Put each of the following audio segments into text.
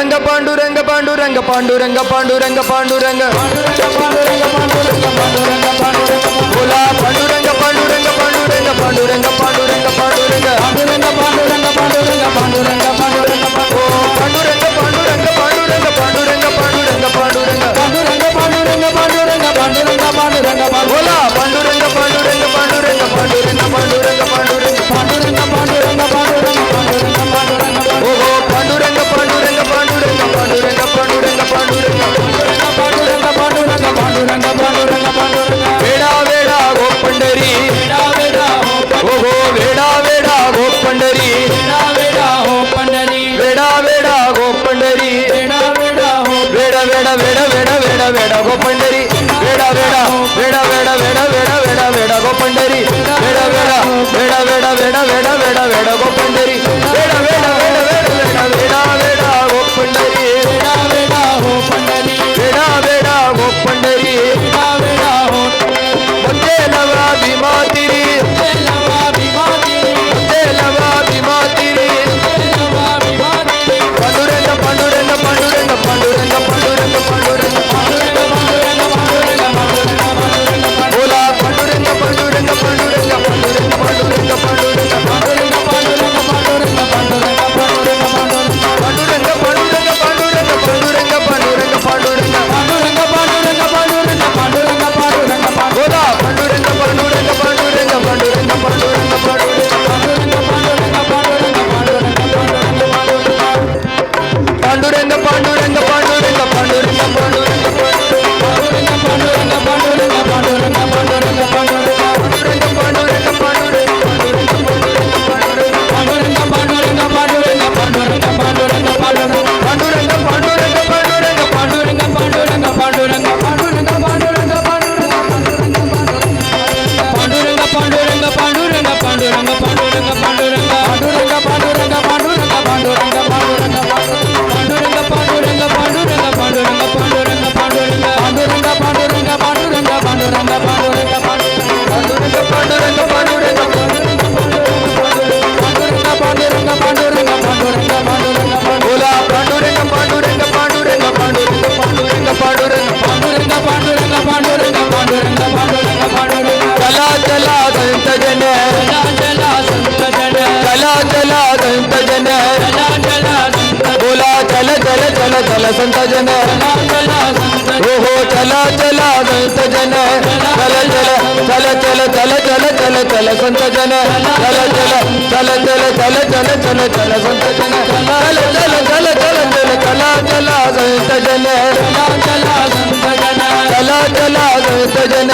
பாண்டுரங்க பாண்டுரங்க பாண்டுரங்க பாண்டுரங்க பாண்டுரங்க. பாண்டுரங்க போலா பாண்டுரங்க பாண்டுரங்க பாண்டுரங்க பாண்டுரங்க பாண்டுரங்க பாண்டு पंढरी वेडा वेडा वेडा वेडा वेडा वेडा वेडा वेडा गो पंढरी चला चला संत जन बोला चल चल चल चल संत जन हो हो चला चला संत जन चल चल चल चल चल चल चल चल संत जन चल चल चल चल चल चल चल चल संत जन चल चल चल चल चल चला चला संत जन चला चला संत जन चला चला संत जन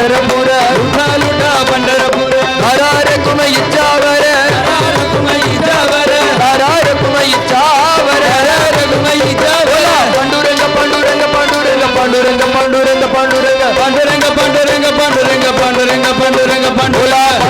பண்டரபுர ருடாலுடா பண்டரபுர. ஹரார குமை இச்சாவர ஹரார குமை இச்சாவர ஹரார குமை இச்சாவர ஹரார குமை இச்சாவர பண்டுரங்க பண்டுரங்க பண்டுரங்க பண்டுரங்க பண்டுரங்க பண்டுரங்க. பண்டுரங்க பண்டுரங்க பண்டுரங்க பண்டுரங்க பண்டுரங்க பண்டுரங்க. பண்டுரங்க